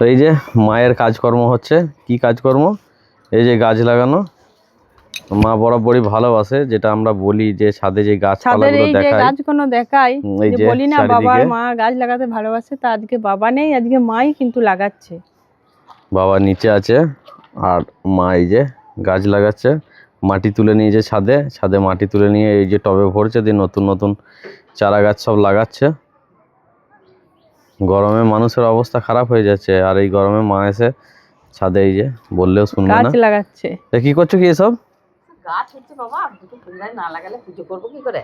তো এই যে মায়ের কাজকর্ম হচ্ছে। কি কাজকর্ম? এই যে গাছ লাগানো। মা বরাবরই ভালোবাসে যেটা আমরা বলি যে ছাদে যে গাছপালাগুলো যে গাছগুলো দেখাই বলি না বাবার মা গাছ লাগাতে ভালোবাসে তা আজকে বাবা নেই আজকে মাই কিন্তু লাগাচ্ছে। বাবা নিচে আছে আর মা এই যে গাছ লাগাচ্ছে। মাটি তুলে নিয়ে যে ছাদে ছাদে মাটি তুলে নিয়ে এই যে টবে ভরছে দিয়ে নতুন নতুন চারা গাছ সব লাগাচ্ছে। গরমে মানুষের অবস্থা খারাপ হয়ে যাচ্ছে আর এই গরমে মা এসে ছাদে এই যে বললেও শুনবে না। গাছ লাগাচ্ছে। তা কি করছ কি এসব? গাছ হচ্ছে বাবা দুটো ফুল গাছ না লাগালে পুজো করব কি করে?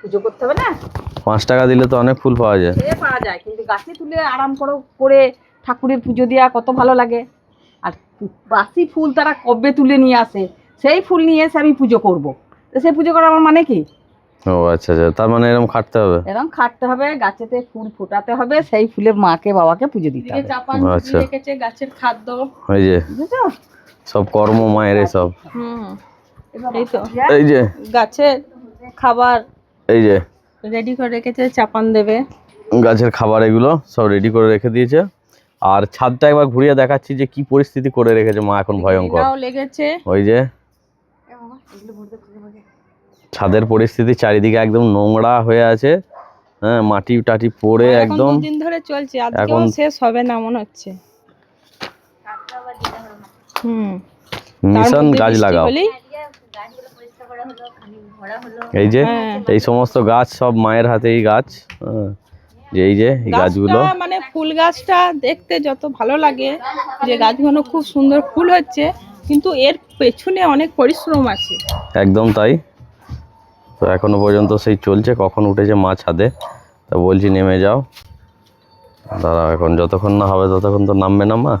পুজো করতে হবে না? পাঁচ টাকা দিলে তো অনেক ফুল পাওয়া যায়। সে পাওয়া যায় কিন্তু গাছে তুলে আরাম করে করে ঠাকুরের পুজো দেওয়া কত ভালো লাগে। আর বাসি ফুল তারা কবে তুলে নিয়ে আসে? সেই ফুল নিয়ে এসে আমি পুজো করব। তো সেই পুজো করা আমার মানে কি? ও আচ্ছা আচ্ছা। তার মানে এরকম খাটতে হবে? এরকম খাটতে হবে গাছেতে ফুল ফোটাতে হবে সেই ফুলে মাকে বাবাকে পুজো দিতে হবে। চাপান আচ্ছা। রেখেছে গাছের খাদ্য। এই যে বুঝেছ? সব কর্ম মায়ের সব হুম। এই তো। এই যে। গাছের খাবার এই যে। রেডি করে রেখেছে চাপান দেবে। গাছের খাবার এগুলো সব রেডি করে রেখে দিয়েছে। আর ছাদটা একবার ঘুরিয়ে দেখাচ্ছি যে কি পরিস্থিতি করে রেখেছে মা এখন ভয়ঙ্কর। লেগেছে। ওই যে। ছাদের পরিস্থিতি চারিদিকে একদম নোংরা হয়ে আছে। হ্যাঁ মাটি টাটি পড়ে একদম। দুদিন ধরে চলছে এখন- শেষ হবে না মনে হচ্ছে। হুম। মিশন গাছ লাগাও। এই যে হ্যাঁ। এই সমস্ত গাছ সব মায়ের হাতেই গাছ। হ্যাঁ, যে এই যে এই গাছগুলো। মানে ফুল গাছটা দেখতে যত ভালো লাগে যে গাছগুলো খুব সুন্দর ফুল হচ্ছে কিন্তু এর পেছনে অনেক পরিশ্রম আছে। একদম তাই। তো এখনও পর্যন্ত সেই চলছে, কখন উঠেছে মা ছাদে। তা বলছি নেমে যাও। দাঁড়া এখন, যতক্ষণ না হবে ততক্ষণ তো নামবে না মা।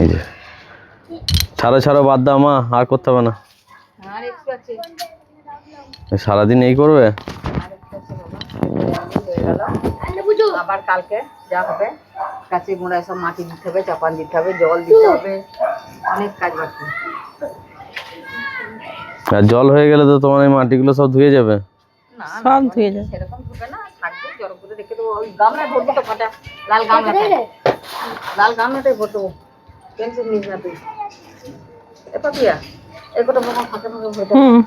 এই যে। ছাড়ো ছাড়ো, বাদ দাও মা, আর করতে হবে না। সারাদিন এই করবে? আবার কালকে যা হবে গোড়ায় সব মাটি দিতে হবে, চাপান দিতে হবে, জল দিতে হবে, অনেক কাজ বাকি। আর জল হয়ে গেলে তো তোমার এই মাটিগুলো সব ধুয়ে যাবে। না সব ধুয়ে যাবে। সেরকম হবে না থাকবে জল করে রেখে দেবো। ওই গামলায় ভরবো তো কটা লাল লাল গামলাটাই ভর দেবো টেনশন নিস না তুই। এ পাপিয়া এই কটা বোমা ফাঁকা ফাঁকা ভরে দেবো হুম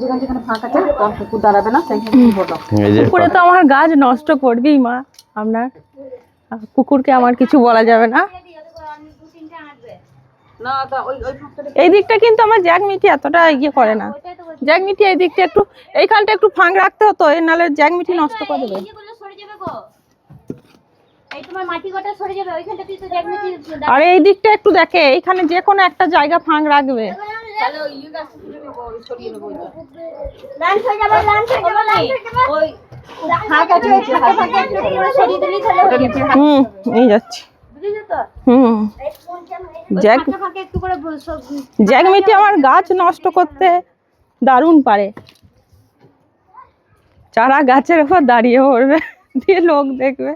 যেখানে যেখানে ফাঁকা আছে কম পুকুর দাঁড়াবে না সেইখানে ভর দাও এই যে পুকুরে তো আমার গাছ নষ্ট করবেই মা আপনার। কুকুরকে আমার কিছু বলা যাবে না না তা ওই ওই ফাঁকটা এই দিকটা কিন্তু আমার জ্যাক মিঠি এতটা ইয়ে করে না। জ্যাক মিঠি এই দিকটা একটু এইখানটা একটু ফাঁক রাখতে হতো এর নাহলে জ্যাক মিঠি নষ্ট করে দেবে। আর এই দিকটা একটু দেখে এইখানে যে কোনো একটা জায়গা ফাঁক রাখবে। হয়ে হয়ে হয়ে হয়ে হুম নিয়ে যাচ্ছি। বুঝেছ তো? হুম। এই ফোনটা ওই জ্যাক- ফাঁকা ফাঁকা একটু করে বল- সব জ্যাক মিঠি আমার গাছ নষ্ট করতে দারুণ পারে। চারা গাছের উপর দাঁড়িয়ে পড়বে দিয়ে লোক দেখবে।